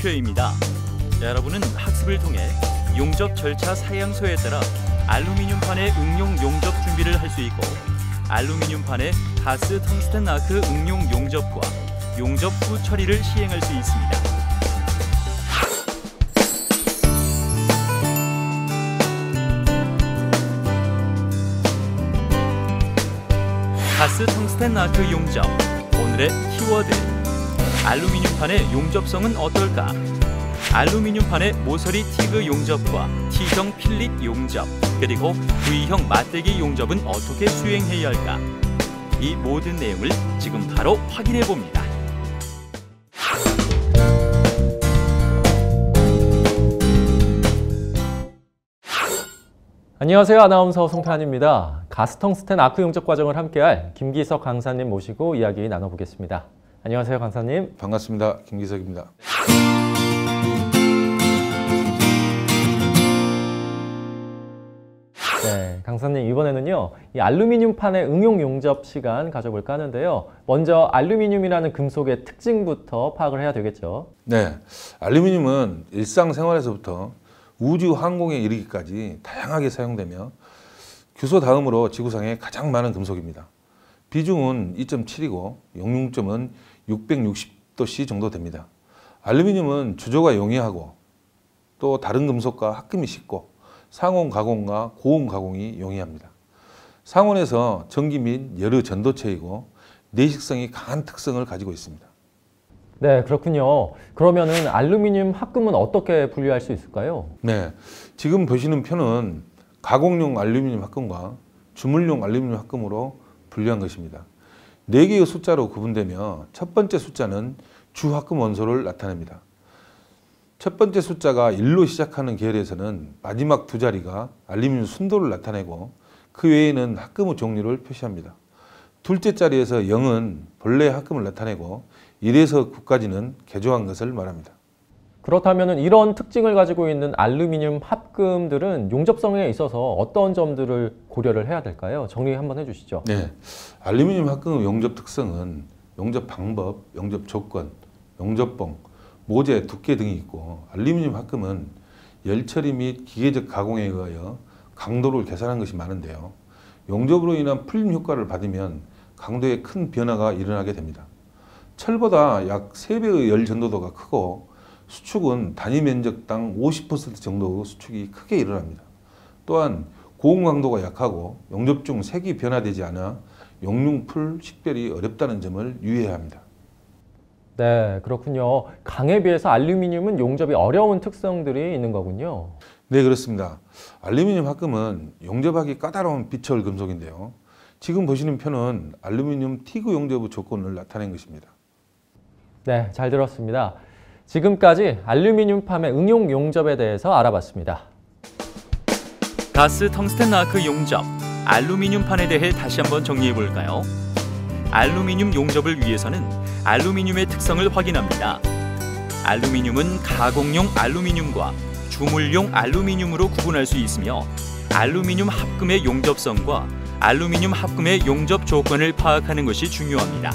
목표입니다. 여러분은 학습을 통해 용접 절차 사양소에 따라 알루미늄판의 응용 용접 준비를 할 수 있고 알루미늄판의 가스 텅스텐 아크 응용 용접과 용접 후 처리를 시행할 수 있습니다. 가스 텅스텐 아크 용접 오늘의 키워드 알루미늄판의 용접성은 어떨까? 알루미늄판의 모서리 티그 용접과 T형 필립 용접 그리고 V형 맞대기 용접은 어떻게 수행해야 할까? 이 모든 내용을 지금 바로 확인해 봅니다. 안녕하세요. 아나운서 송태환입니다. 가스텅스텐 아크 용접 과정을 함께할 김기석 강사님 모시고 이야기 나눠보겠습니다. 안녕하세요, 강사님. 반갑습니다. 김기석입니다. 네, 강사님 이번에는요. 이 알루미늄 판의 응용 용접 시간 가져볼까 하는데요. 먼저 알루미늄이라는 금속의 특징부터 파악을 해야 되겠죠. 네, 알루미늄은 일상생활에서부터 우주 항공에 이르기까지 다양하게 사용되며 규소 다음으로 지구상에 가장 많은 금속입니다. 비중은 2.7이고 용융점은 660도씨 정도 됩니다. 알루미늄은 주조가 용이하고 또 다른 금속과 합금이 쉽고 상온 가공과 고온 가공이 용이합니다. 상온에서 전기 및 열의 전도체이고 내식성이 강한 특성을 가지고 있습니다. 네, 그렇군요. 그러면은 알루미늄 합금은 어떻게 분류할 수 있을까요? 네, 지금 보시는 표는 가공용 알루미늄 합금과 주물용 알루미늄 합금으로 분류한 것입니다. 네 개의 숫자로 구분되며 첫 번째 숫자는 주합금 원소를 나타냅니다. 첫 번째 숫자가 1로 시작하는 계열에서는 마지막 두 자리가 알루미늄 순도를 나타내고 그 외에는 합금의 종류를 표시합니다. 둘째 자리에서 0은 본래 합금을 나타내고 1에서 9까지는 개조한 것을 말합니다. 그렇다면 이런 특징을 가지고 있는 알루미늄 합금들은 용접성에 있어서 어떤 점들을 고려를 해야 될까요? 정리 한번 해주시죠. 네, 알루미늄 합금의 용접 특성은 용접 방법, 용접 조건, 용접봉, 모재 두께 등이 있고 알루미늄 합금은 열 처리 및 기계적 가공에 의하여 강도를 계산한 것이 많은데요. 용접으로 인한 풀림 효과를 받으면 강도에 큰 변화가 일어나게 됩니다. 철보다 약 3배의 열 전도도가 크고 수축은 단위 면적당 50% 정도의 수축이 크게 일어납니다. 또한 고온 강도가 약하고 용접 중 색이 변화되지 않아 용융풀 식별이 어렵다는 점을 유의해야 합니다. 네, 그렇군요. 강에 비해서 알루미늄은 용접이 어려운 특성들이 있는 거군요. 네, 그렇습니다. 알루미늄 합금은 용접하기 까다로운 비철 금속인데요. 지금 보시는 표는 알루미늄 티그 용접의 조건을 나타낸 것입니다. 네, 잘 들었습니다. 지금까지 알루미늄 팜의 응용 용접에 대해서 알아봤습니다. 가스 텅스텐 아크 용접, 알루미늄 판에 대해 다시 한번 정리해 볼까요? 알루미늄 용접을 위해서는 알루미늄의 특성을 확인합니다. 알루미늄은 가공용 알루미늄과 주물용 알루미늄으로 구분할 수 있으며 알루미늄 합금의 용접성과 알루미늄 합금의 용접 조건을 파악하는 것이 중요합니다.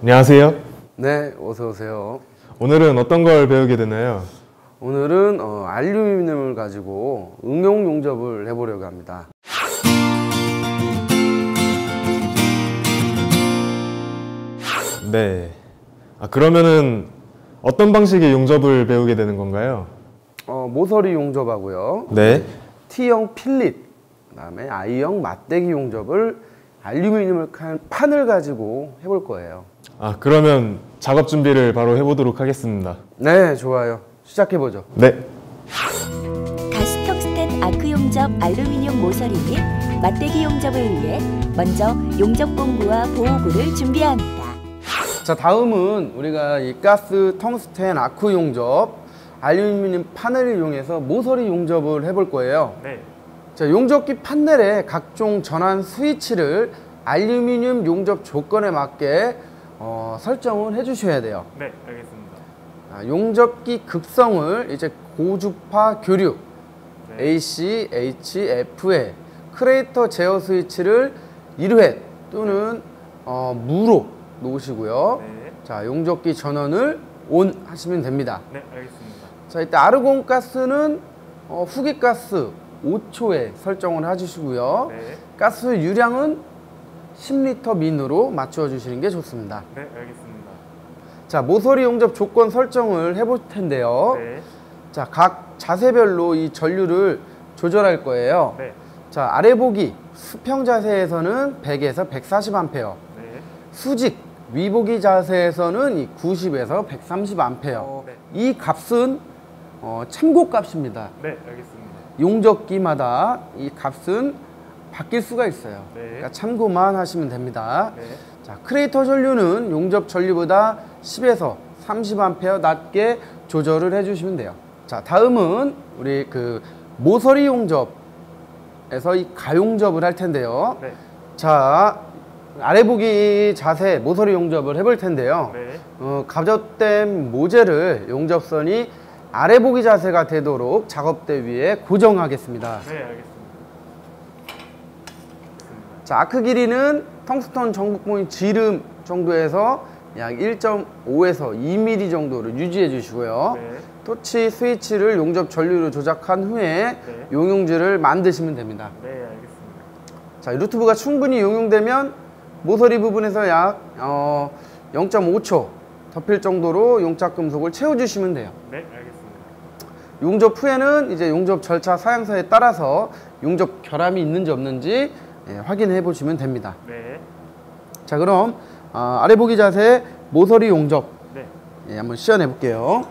안녕하세요. 네, 어서 오세요. 오늘은 어떤 걸 배우게 되나요? 오늘은 어, 알루미늄을 가지고 응용 용접을 해보려고 합니다. 네. 아, 그러면은 어떤 방식의 용접을 배우게 되는 건가요? 어, 모서리 용접하고요. 네. T형 필립, 그다음에 I형 맞대기 용접을 알루미늄을 칸- 판을 가지고 해볼 거예요. 아, 그러면 작업 준비를 바로 해보도록 하겠습니다. 네, 좋아요. 시작해보죠. 네. 가스텅스텐 아크 용접 알루미늄 모서리 및 맞대기 용접을 위해 먼저 용접 공구와 보호구를 준비해야 합니다. 자, 다음은 우리가 이 가스 텅스텐 아크 용접 알루미늄 판을 이용해서 모서리 용접을 해볼 거예요. 네. 자, 용접기 판넬에 각종 전환 스위치를 알루미늄 용접 조건에 맞게 어, 설정을 해주셔야 돼요. 네, 알겠습니다. 아, 용접기 극성을 이제 고주파 교류, AC, HF에 크레이터 제어 스위치를 1회 또는 어, 무로 놓으시고요. 네. 자, 용접기 전원을 ON 하시면 됩니다. 네, 알겠습니다. 자, 이때 아르곤 가스는 어, 후기 가스 5초에 설정을 해주시고요. 네. 가스 유량은 10리터 민으로 맞추어 주시는 게 좋습니다. 네, 알겠습니다. 자, 모서리 용접 조건 설정을 해볼 텐데요. 네. 자, 각 자세별로 이 전류를 조절할 거예요. 네. 자, 아래 보기 수평 자세에서는 100에서 140A, 네. 수직 위보기 자세에서는 이 90에서 130A. 네. 이 값은 어, 참고 값입니다. 네, 알겠습니다. 용접기마다 이 값은 바뀔 수가 있어요. 네. 그러니까 참고만 하시면 됩니다. 네. 자, 크레이터 전류는 용접 전류보다 10에서 30A 낮게 조절을 해주시면 돼요. 자, 다음은 우리 그 모서리 용접에서 이 가용접을 할 텐데요. 네. 자, 아래 보기 자세 모서리 용접을 해볼 텐데요. 네. 어, 가접된 모재를 용접선이 아래 보기 자세가 되도록 작업대 위에 고정하겠습니다. 네, 알겠습니다. 자, 아크 길이는 텅스톤 전극봉이 지름 정도에서 약 1.5에서 2mm 정도를 유지해 주시고요. 네. 토치 스위치를 용접 전류로 조작한 후에 네. 용용지를 만드시면 됩니다. 네, 알겠습니다. 자, 루트부가 충분히 용용되면 모서리 부분에서 약 어, 0.5초 덮일 정도로 용착 금속을 채워주시면 돼요. 네, 알겠습니다. 용접 후에는 이제 용접 절차 사양서에 따라서 용접 결함이 있는지 없는지 예, 확인해 보시면 됩니다. 네. 자, 그럼 아, 아래 보기 자세 모서리 용접 네. 예, 한번 시연해 볼게요.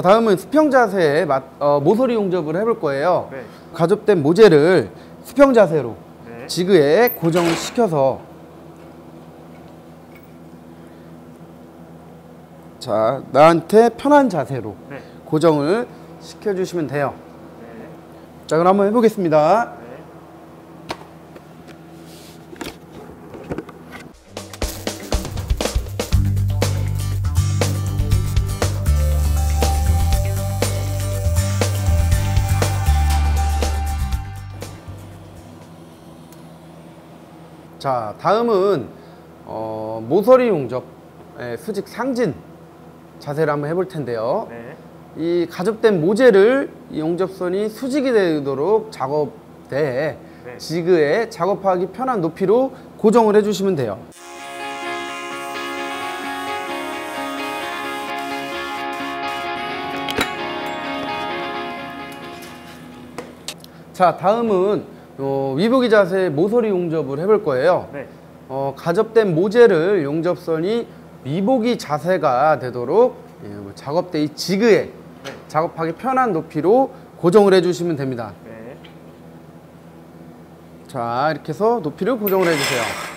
자, 다음은 수평 자세에 맞- 어, 모서리 용접을 해볼 거예요. 네. 가접된 모재를 수평 자세로 네. 지그에 고정을 시켜서 자, 나한테 편한 자세로 네. 고정을 시켜주시면 돼요. 네. 자, 그럼 한번 해보겠습니다. 다음은 어, 모서리 용접 의 수직 상진 자세를 한번 해볼 텐데요. 네. 이 가접된 모재를 이 용접선이 수직이 되도록 작업대에 네. 지그에 작업하기 편한 높이로 고정을 해주시면 돼요. 자, 다음은 어, 위보기 자세 모서리 용접을 해볼 거예요. 네. 어, 가접된 모재를 용접선이 위보기 자세가 되도록 예, 뭐 작업대 이 지그에 네. 작업하기 편한 높이로 고정을 해주시면 됩니다. 네. 자, 이렇게 해서 높이를 고정을 해주세요.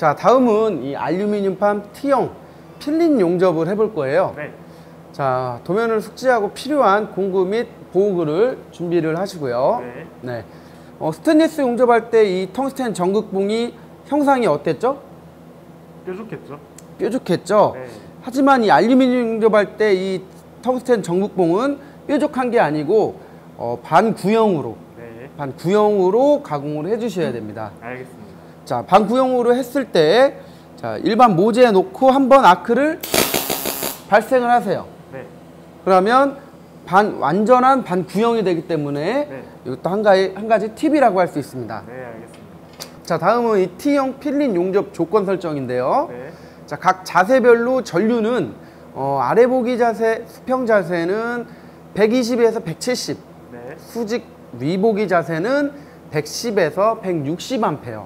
자, 다음은 이 알루미늄판 T형 필린 용접을 해볼 거예요. 네. 자, 도면을 숙지하고 필요한 공구 및 보호구를 준비를 하시고요. 네. 네. 어, 스테인리스 용접할 때 이 텅스텐 전극봉이 형상이 어땠죠? 뾰족했죠? 뾰족했죠? 네. 하지만 이 알루미늄 용접할 때 이 텅스텐 전극봉은 뾰족한 게 아니고 어, 반구형으로 네. 반구형으로 가공을 해주셔야 됩니다. 알겠습니다. 자, 반구형으로 했을 때 자, 일반 모재에 놓고 한번 아크를 발생을 하세요. 네. 그러면 반 완전한 반 구형이 되기 때문에 네. 이것도 한 가지 한 가지 팁이라고 할 수 있습니다. 네, 알겠습니다. 자, 다음은 이 T형 필린 용접 조건 설정인데요. 네. 자, 각 자세별로 전류는 어, 아래 보기 자세, 수평 자세는 120에서 170, 네. 수직 위 보기 자세는 110에서 160A. 네.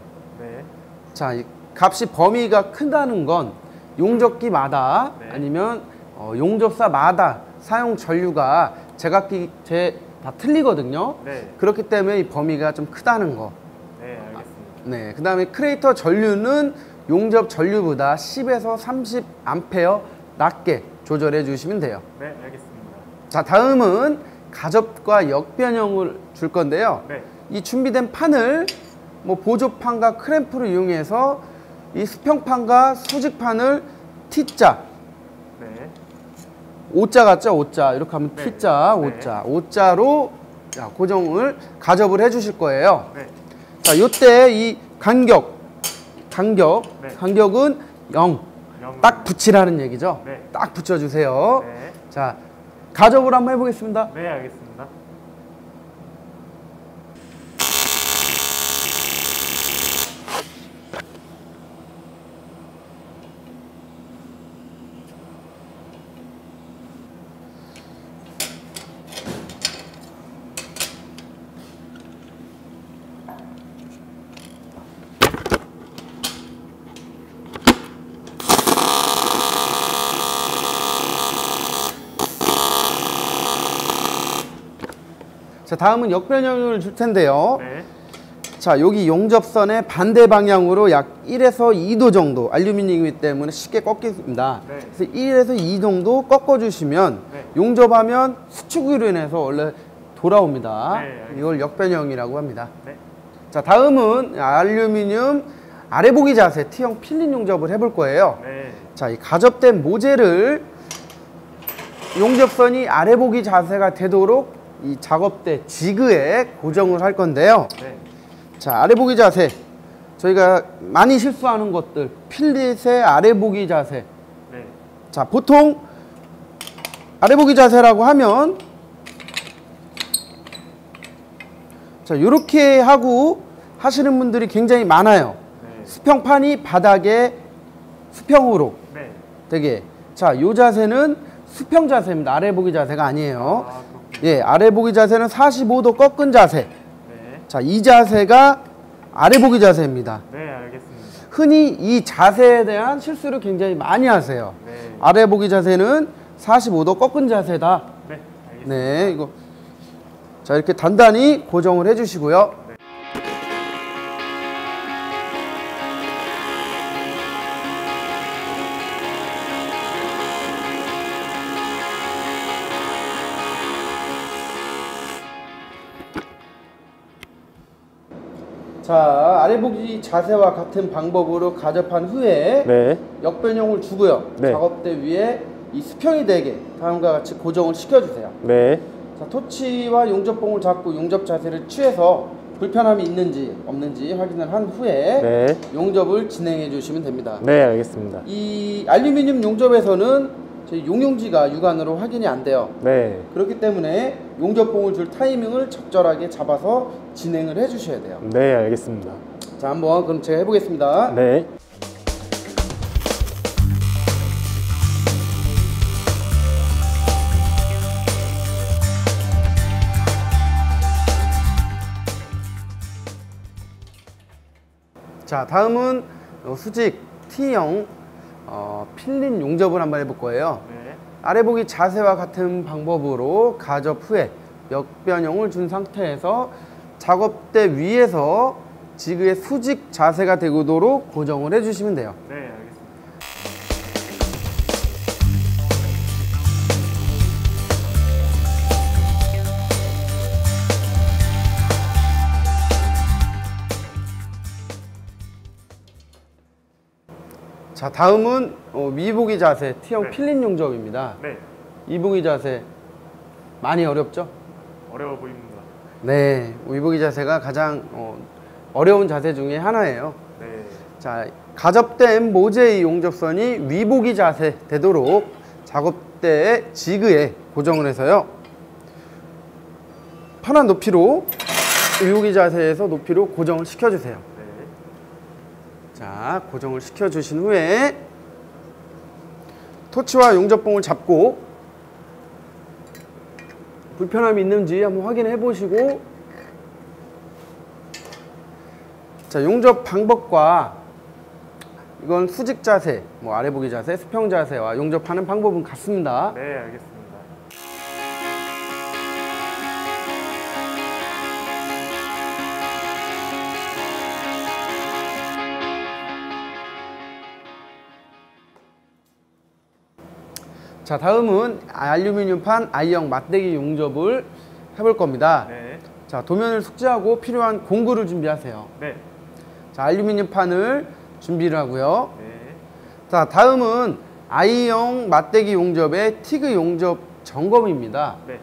자, 이 값이 범위가 크다는 건 용접기마다 네. 아니면 어, 용접사마다 사용 전류가 제각기 제 다 틀리거든요. 네. 그렇기 때문에 이 범위가 좀 크다는 거. 네, 알겠습니다. 네. 그 다음에 크레이터 전류는 용접 전류보다 10에서 30 암페어 낮게 조절해 주시면 돼요. 네, 알겠습니다. 자, 다음은 가접과 역변형을 줄 건데요. 네. 이 준비된 판을 뭐 보조판과 크램프를 이용해서 이 수평판과 수직판을 T자, 네. O자 같죠? O자. 이렇게 하면 네. T자, 네. O자. O자로 자, 고정을 가접을 해 주실 거예요. 네. 자, 요때 이 간격, 간격, 네. 간격은 0. 영. 딱 붙이라는 얘기죠. 네. 딱 붙여주세요. 네. 자, 가접을 한번 해보겠습니다. 네, 알겠습니다. 자, 다음은 역변형을 줄 텐데요. 네. 자, 여기 용접선의 반대 방향으로 약 1에서 2도 정도 알루미늄이기 때문에 쉽게 꺾입니다. 네. 그래서 1에서 2 정도 꺾어주시면 네. 용접하면 수축으로 인해서 원래 돌아옵니다. 네. 이걸 역변형이라고 합니다. 네. 자, 다음은 알루미늄 아래 보기 자세 T형 필린 용접을 해볼 거예요. 네. 자, 이 가접된 모재를 용접선이 아래 보기 자세가 되도록 이 작업대 지그에 고정을 할 건데요. 네. 자, 아래 보기 자세. 저희가 많이 실수하는 것들. 필릿의 아래 보기 자세. 네. 자, 보통 아래 보기 자세라고 하면 자, 이렇게 하고 하시는 분들이 굉장히 많아요. 네. 수평판이 바닥에 수평으로 네. 되게 자, 요 자세는 수평 자세입니다. 아래 보기 자세가 아니에요. 아. 예, 아래 보기 자세는 45도 꺾은 자세. 네. 자, 이 자세가 아래 보기 자세입니다. 네, 알겠습니다. 흔히 이 자세에 대한 실수를 굉장히 많이 하세요. 네. 아래 보기 자세는 45도 꺾은 자세다. 네, 알겠습니다. 네, 이거 자, 이렇게 단단히 고정을 해 주시고요. 자, 아래 보기 자세와 같은 방법으로 가접한 후에 네. 역변형을 주고요. 네. 작업대 위에 이 수평이 되게 다음과 같이 고정을 시켜주세요. 네. 자, 토치와 용접봉을 잡고 용접 자세를 취해서 불편함이 있는지 없는지 확인을 한 후에 네. 용접을 진행해 주시면 됩니다. 네, 알겠습니다. 이 알루미늄 용접에서는 용용지가 육안으로 확인이 안 돼요. 네. 그렇기 때문에 용접봉을 줄 타이밍을 적절하게 잡아서 진행을 해 주셔야 돼요. 네, 알겠습니다. 자, 한번 그럼 제가 해보겠습니다. 네. 자, 다음은 어, 수직 T형 어, 필린 용접을 한번 해볼 거예요. 네. 아래 보기 자세와 같은 방법으로 가접 후에 역변형을 준 상태에서 작업대 위에서 지그의 수직 자세가 되도록 고정을 해주시면 돼요. 네, 자, 다음은 어, 위보기 자세 T형 네. 필린 용접입니다. 네. 이보기 자세 많이 어렵죠? 어려워 보입니다. 네, 위보기 자세가 가장 어, 어려운 자세 중에 하나예요. 네. 자, 가접된 모재의 용접선이 위보기 자세 되도록 작업대의 지그에 고정을 해서요. 편한 높이로 위보기 자세에서 높이로 고정을 시켜주세요. 네. 자, 고정을 시켜주신 후에 토치와 용접봉을 잡고 불편함이 있는지 한번 확인해 보시고 자, 용접 방법과 이건 수직 자세, 뭐 아래 보기 자세, 수평 자세와 용접하는 방법은 같습니다. 네, 알겠습니다. 자, 다음은 알루미늄판 I형 맞대기 용접을 해볼 겁니다. 네, 자, 도면을 숙지하고 필요한 공구를 준비하세요. 네, 자, 알루미늄판을 준비를 하고요. 네, 자, 다음은 I형 맞대기 용접의 티그 용접 점검입니다. 네,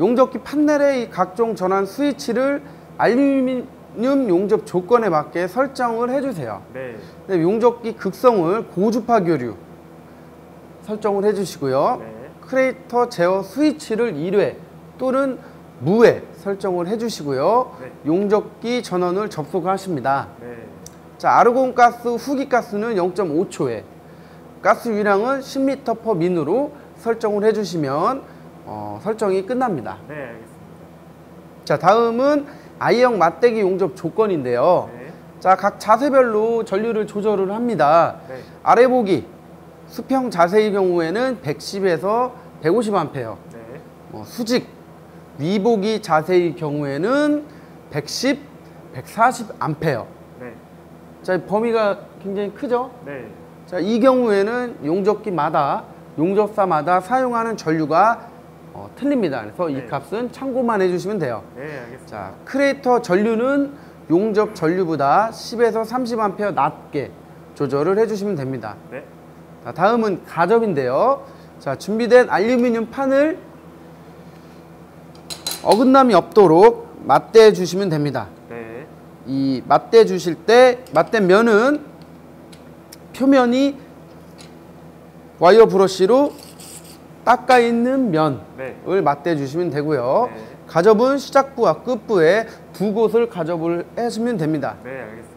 용접기 판넬의 이 각종 전환 스위치를 알루미늄 용접 조건에 맞게 설정을 해주세요. 네, 네, 용접기 극성을 고주파 교류 설정을 해주시고요. 네, 크레이터 제어 스위치를 1회 또는 무회 설정을 해주시고요. 네. 용접기 전원을 접속하십니다. 네, 자, 아르곤 가스 후기 가스는 0.5초에 가스 유량은 10m per 민으로 설정을 해주시면 어, 설정이 끝납니다. 네, 알겠습니다. 자, 다음은 I형 맞대기 용접 조건인데요. 네, 자, 각 자세별로 전류를 조절을 합니다. 네, 아래 보기 수평 자세의 경우에는 110에서 150A, 네, 뭐 수직 위보기 자세의 경우에는 110, 140A. 네, 자, 범위가 굉장히 크죠? 네, 자, 이 경우에는 용접기마다 용접사마다 사용하는 전류가 어, 틀립니다. 그래서 이 네. 값은 참고만 해주시면 돼요. 네, 알겠습니다. 자, 크레이터 전류는 용접 전류보다 10에서 30A 낮게 조절을 해주시면 됩니다. 네, 자, 다음은 가접인데요. 자, 준비된 알루미늄 판을 어긋남이 없도록 맞대 주시면 됩니다. 네, 이 맞대 주실 때 맞댄 면은 표면이 와이어 브러쉬로 닦아 있는 면을 네, 맞대 주시면 되고요. 네. 가접은 시작부와 끝부에 두 곳을 가접을 해주면 됩니다. 네, 알겠습니다.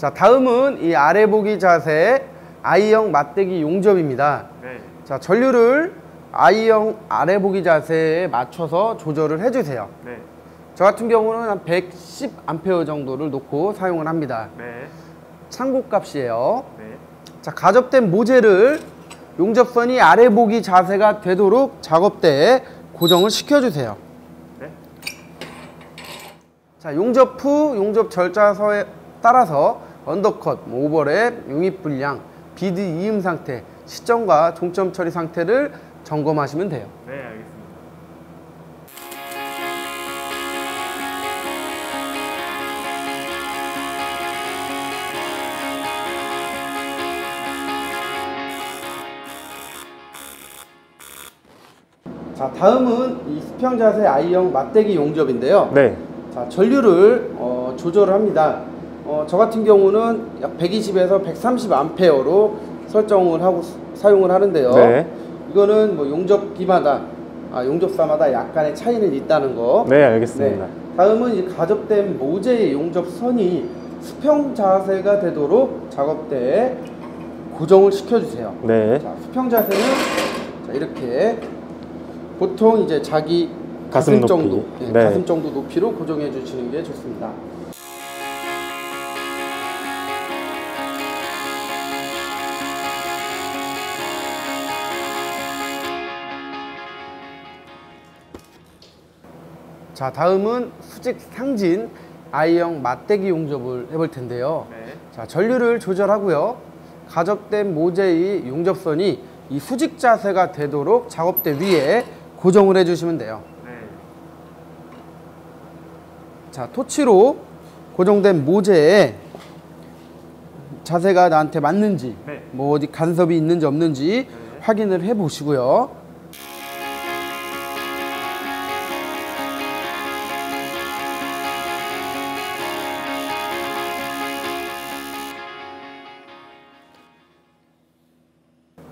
자, 다음은 이 아래 보기 자세 I형 맞대기 용접입니다. 네, 자, 전류를 I형 아래 보기 자세에 맞춰서 조절을 해주세요. 네, 저 같은 경우는 한 110A 정도를 놓고 사용을 합니다. 네, 참고값이에요. 네, 자, 가접된 모재를 용접선이 아래 보기 자세가 되도록 작업대에 고정을 시켜주세요. 네, 자, 용접 후 용접 절차서에 따라서 언더컷, 뭐 오버랩, 용입 불량, 비드 이음 상태, 시점과 종점 처리 상태를 점검하시면 돼요. 네, 알겠습니다. 자, 다음은 이 수평 자세 I형 맞대기 용접인데요. 네. 자, 전류를 어, 조절을 합니다. 어, 저 같은 경우는 약 120에서 130A로 설정을 하고 수- 사용을 하는데요. 네. 이거는 뭐 용접기마다 아, 용접사마다 약간의 차이는 있다는 거. 네, 알겠습니다. 네. 다음은 이 가접된 모재의 용접선이 수평 자세가 되도록 작업대에 고정을 시켜주세요. 네. 자, 수평 자세는 자, 이렇게 보통 이제 자기 가슴 높이. 정도, 예, 네. 가슴 정도 높이로 고정해 주시는 게 좋습니다. 자, 다음은 수직 상진 I형 맞대기 용접을 해볼 텐데요. 네, 자, 전류를 조절하고요. 가접된 모재의 용접선이 이 수직 자세가 되도록 작업대 위에 고정을 해주시면 돼요. 네, 자, 토치로 고정된 모재에 자세가 나한테 맞는지, 네. 뭐 어디 간섭이 있는지 없는지 네. 확인을 해 보시고요.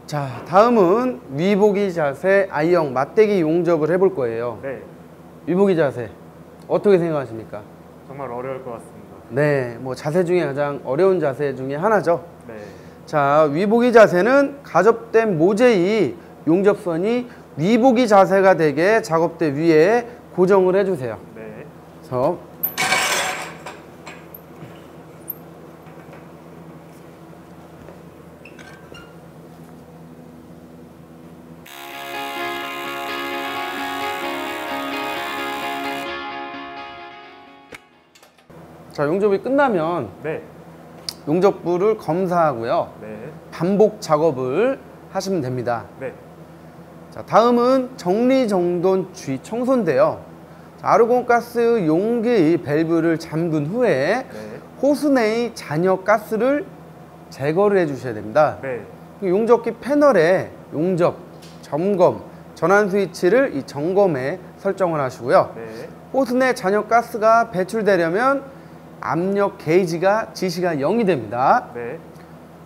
자, 다음은 위보기 자세 I형 맞대기 용접을 해볼 거예요. 네, 위보기 자세 어떻게 생각하십니까? 정말 어려울 것 같습니다. 네, 뭐 자세 중에 가장 어려운 자세 중에 하나죠. 네, 자, 위보기 자세는 가접된 모재이 용접선이 위보기 자세가 되게 작업대 위에 고정을 해주세요. 네. 그래서 용접이 끝나면 네. 용접부를 검사하고요. 네. 반복 작업을 하시면 됩니다. 네. 자, 다음은 정리정돈 주의 청소인데요. 자, 아르곤가스 용기 밸브를 잠근 후에 네. 호스 내의 잔여 가스를 제거를 해주셔야 됩니다. 네. 그 용접기 패널에 용접, 점검, 전환 스위치를 이 점검에 설정을 하시고요. 네. 호스 내 잔여 가스가 배출되려면 압력 게이지가 지시가 0이 됩니다. 네.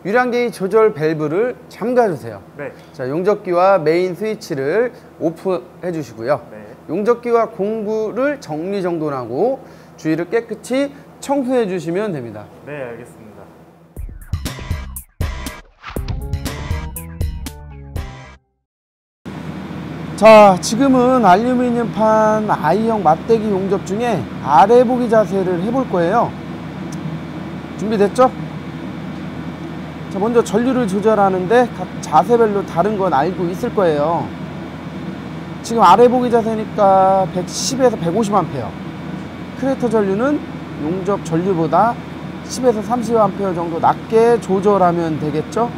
유량 게이지 조절 밸브를 잠가주세요. 네. 자, 용접기와 메인 스위치를 오프해 주시고요. 네. 용접기와 공구를 정리정돈하고 주위를 깨끗이 청소해 주시면 됩니다. 네, 알겠습니다. 자, 지금은 알루미늄판 I형 맞대기 용접 중에 아래 보기 자세를 해볼 거예요. 준비됐죠? 자, 먼저 전류를 조절하는데 각 자세별로 다른 건 알고 있을 거예요. 지금 아래 보기 자세니까 110에서 150A. 크레터 전류는 용접 전류보다 10에서 30A 정도 낮게 조절하면 되겠죠?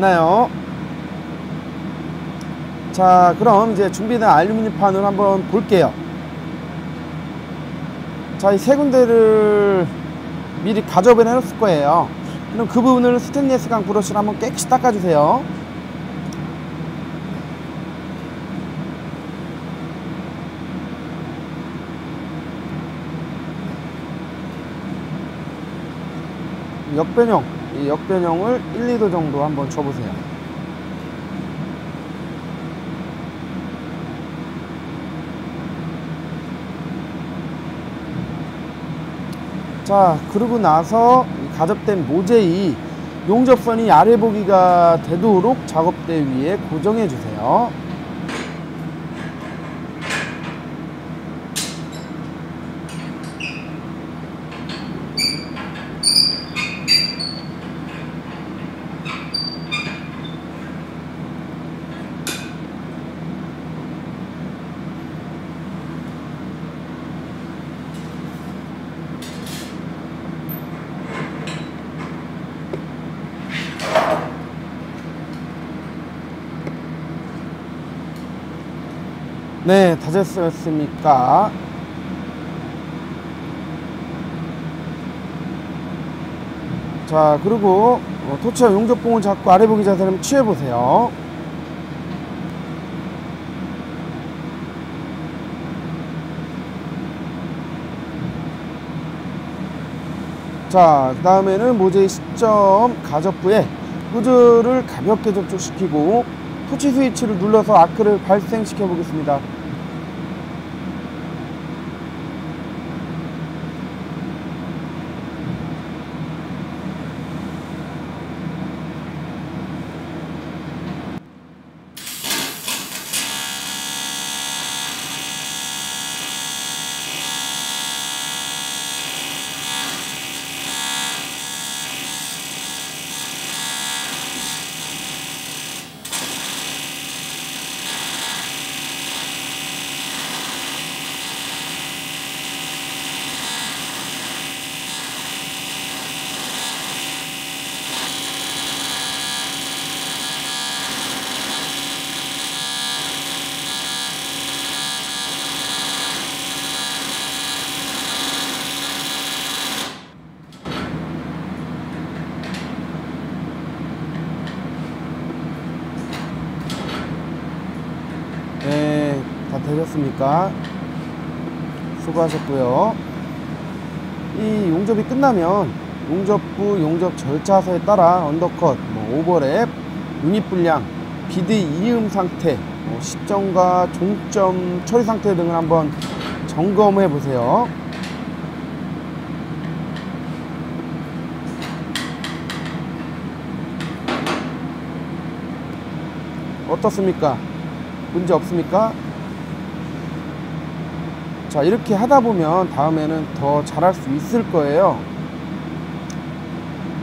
자, 됐나요? 자, 그럼 이제 준비된 알루미늄 판을 한번 볼게요. 자, 이 세 군데를 미리 가접을 해놓을 거예요. 그럼 그 부분을 스테인리스 강 브러쉬로 한번 깨끗이 닦아주세요. 역변형, 이 역변형을 1, 2도 정도 한번 줘보세요. 자, 그러고 나서 이 가접된 모재이 용접선이 아래 보기가 되도록 작업대 위에 고정해 주세요. 네, 다 됐습니까? 자, 그리고 어, 토치와 용접봉을 잡고 아래 보기 자세를 한번 취해 보세요. 자, 그 다음에는 모재의 시점 가접부에 후즈를 가볍게 접촉시키고 토치 스위치를 눌러서 아크를 발생시켜 보겠습니다. 되셨습니까? 수고하셨고요. 이 용접이 끝나면 용접부 용접 절차서에 따라 언더컷, 뭐 오버랩, 유닛 분량, 비드 이음 상태, 뭐 시점과 종점 처리 상태 등을 한번 점검해 보세요. 어떻습니까? 문제 없습니까? 자, 이렇게 하다 보면 다음에는 더 잘할 수 있을 거예요.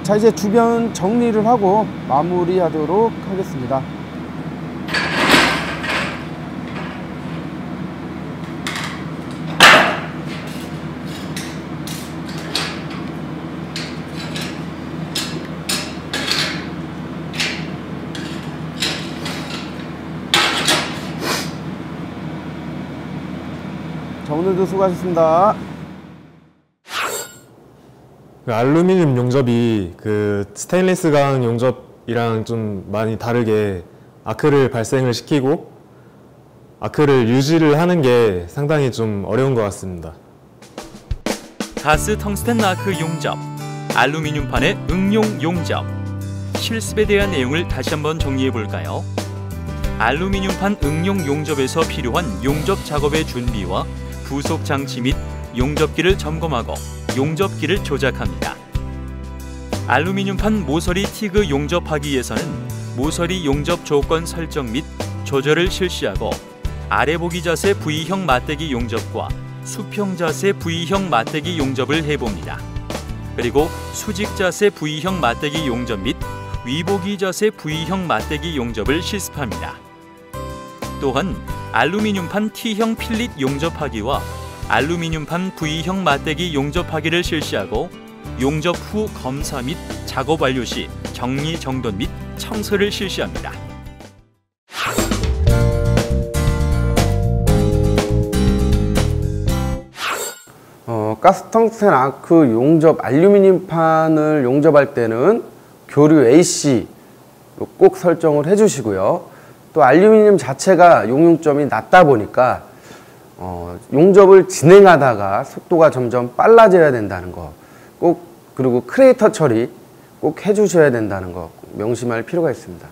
자, 이제 주변 정리를 하고 마무리 하도록 하겠습니다. 오늘도 수고하셨습니다. 그 알루미늄 용접이 그 스테인리스 강 용접이랑 좀 많이 다르게 아크를 발생을 시키고 아크를 유지를 하는 게 상당히 좀 어려운 것 같습니다. 가스 텅스텐 아크 용접, 알루미늄판의 응용 용접, 실습에 대한 내용을 다시 한번 정리해 볼까요? 알루미늄판 응용 용접에서 필요한 용접 작업의 준비와 부속 장치 및 용접기를 점검하고 용접기를 조작합니다. 알루미늄판 모서리 티그 용접하기 위해서는 모서리 용접 조건 설정 및 조절을 실시하고 아래 보기 자세 V형 맞대기 용접과 수평 자세 V형 맞대기 용접을 해봅니다. 그리고 수직 자세 V형 맞대기 용접 및 위보기 자세 V형 맞대기 용접을 실습합니다. 또한 알루미늄판 T형 필릿 용접하기와 알루미늄판 V형 맞대기 용접하기를 실시하고 용접 후 검사 및 작업 완료 시 정리 정돈 및 청소를 실시합니다. 어, 가스텅스텐 아크 용접 알루미늄판을 용접할 때는 교류 AC 꼭 설정을 해주시고요. 또 알루미늄 자체가 용융점이 낮다 보니까 어, 용접을 진행하다가 속도가 점점 빨라져야 된다는 거 꼭 그리고 크레이터 처리 꼭 해주셔야 된다는 거 명심할 필요가 있습니다.